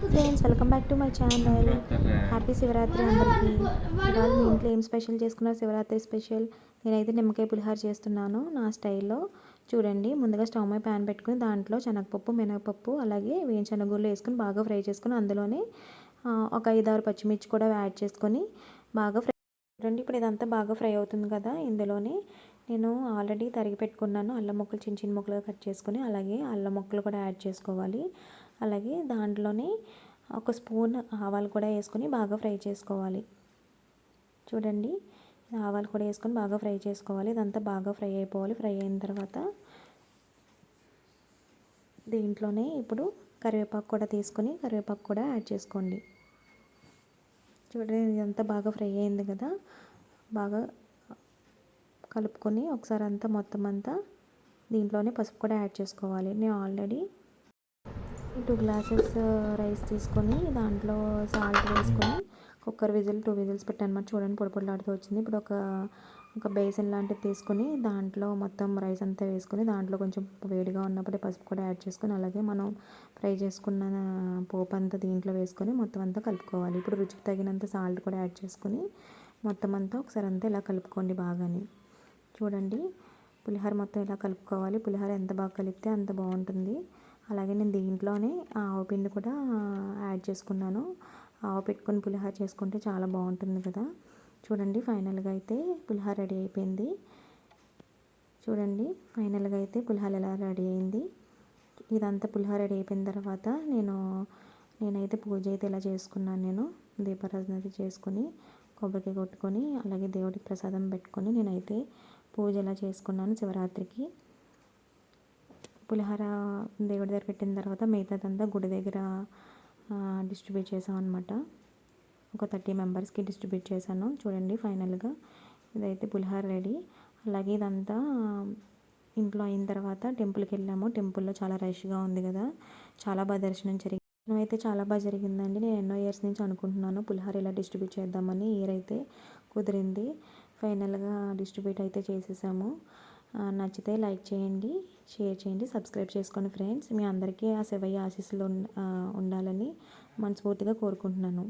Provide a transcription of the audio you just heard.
Friends welcome back to my channel happy Shivaratri అందరికీ. ఇవాళ మీ ఇంట్లో ఏం స్పెషల్ చేసుకున్నారు? శివరాత్రి స్పెషల్ నేనైతే నిమ్మకాయ పులిహార చేస్తున్నాను నా స్టైల్లో. చూడండి ముందుగా స్టవ్ మీద ప్యాన్ పెట్టుకుని దాంట్లో శనగపప్పు మినగపప్పు అలాగే వేయించనగుళ్ళు వేసుకుని బాగా ఫ్రై చేసుకుని అందులోనే ఒక ఐదారు పచ్చిమిర్చి కూడా యాడ్ చేసుకొని బాగా ఫ్రై చూడండి ఇప్పుడు ఇదంతా బాగా ఫ్రై అవుతుంది కదా. ఇందులోనే నేను ఆల్రెడీ తరిగి పెట్టుకున్నాను. అల్లం ముక్కలు చిన్న చిన్న ముక్కలుగా కట్ చేసుకుని అలాగే అల్లం ముక్కలు కూడా యాడ్ చేసుకోవాలి. అలాగే దాంట్లోనే ఒక స్పూన్ ఆవాలు కూడా వేసుకొని బాగా ఫ్రై చేసుకోవాలి. చూడండి ఆవాలు కూడా వేసుకొని బాగా ఫ్రై చేసుకోవాలి. ఇదంతా బాగా ఫ్రై అయిపోవాలి. ఫ్రై అయిన తర్వాత దీంట్లోనే ఇప్పుడు కరివేపాకు కూడా తీసుకొని కరివేపాకు కూడా యాడ్ చేసుకోండి. చూడండి ఇదంతా బాగా ఫ్రై అయింది కదా. బాగా కలుపుకొని ఒకసారి అంతా మొత్తం అంతా దీంట్లోనే పసుపు కూడా యాడ్ చేసుకోవాలి. నేను ఆల్రెడీ టూ గ్లాసెస్ రైస్ తీసుకొని దాంట్లో సాల్ట్ వేసుకొని కుక్కర్ విజిల్ టూ విజిల్స్ పెట్టాను. అనమాట చూడండి పొడి పొడిలాడుతూ వచ్చింది. ఇప్పుడు ఒక ఒక బేసిన్ లాంటిది తీసుకొని దాంట్లో మొత్తం రైస్ అంతా వేసుకొని దాంట్లో కొంచెం వేడిగా ఉన్నప్పుడే పసుపు కూడా యాడ్ చేసుకొని అలాగే మనం ఫ్రై చేసుకున్న పోపు అంతా దీంట్లో వేసుకొని మొత్తం అంతా కలుపుకోవాలి. ఇప్పుడు రుచికి తగినంత సాల్ట్ కూడా యాడ్ చేసుకొని మొత్తం అంతా ఒకసారి అంతా ఇలా కలుపుకోండి బాగాని. చూడండి పులిహోర మొత్తం ఇలా కలుపుకోవాలి. పులిహోర ఎంత బాగా కలిపితే అంత బాగుంటుంది. అలాగే నేను దీంట్లోనే ఆవు పిండి కూడా యాడ్ చేసుకున్నాను. ఆవు పెట్టుకొని పులిహోర చేసుకుంటే చాలా బాగుంటుంది కదా. చూడండి ఫైనల్గా అయితే పులిహార రెడీ అయిపోయింది. చూడండి ఫైనల్గా అయితే పులిహార ఎలా రెడీ అయింది. ఇదంతా పులిహార రెడీ అయిపోయిన తర్వాత నేను నేనైతే పూజ అయితే ఇలా చేసుకున్నాను నేను దీపారాధన అయితే చేసుకుని కొబ్బరికాయ కొట్టుకొని అలాగే దేవుడికి ప్రసాదం పెట్టుకొని నేనైతే పూజ ఎలా చేసుకున్నాను శివరాత్రికి. పులిహోర దేవుడి దగ్గర పెట్టిన తర్వాత మిగతాదంతా గుడి దగ్గర డిస్ట్రిబ్యూట్ చేసాం అనమాట ఒక థర్టీ మెంబర్స్కి డిస్ట్రిబ్యూట్ చేశాను. చూడండి ఫైనల్గా ఇదైతే పులిహోర రెడీ. అలాగే ఇదంతా ఇంట్లో అయిన తర్వాత టెంపుల్కి వెళ్ళాము. టెంపుల్లో చాలా రష్గా ఉంది కదా. చాలా బాగా దర్శనం జరిగింది అయితే చాలా బాగా జరిగిందండి. నేను ఎన్నో ఇయర్స్ నుంచి అనుకుంటున్నాను పులిహోర ఇలా డిస్ట్రిబ్యూట్ చేద్దామని. ఇయర్ అయితే కుదిరింది. ఫైనల్గా డిస్ట్రిబ్యూట్ అయితే చేసేసాము. నచ్చితే లైక్ చేయండి షేర్ చేయండి సబ్స్క్రైబ్ చేసుకోండి ఫ్రెండ్స్. మీ అందరికీ ఆ శివయ్య ఆశీస్సులు ఉండాలని మనస్ఫూర్తిగా కోరుకుంటున్నాను.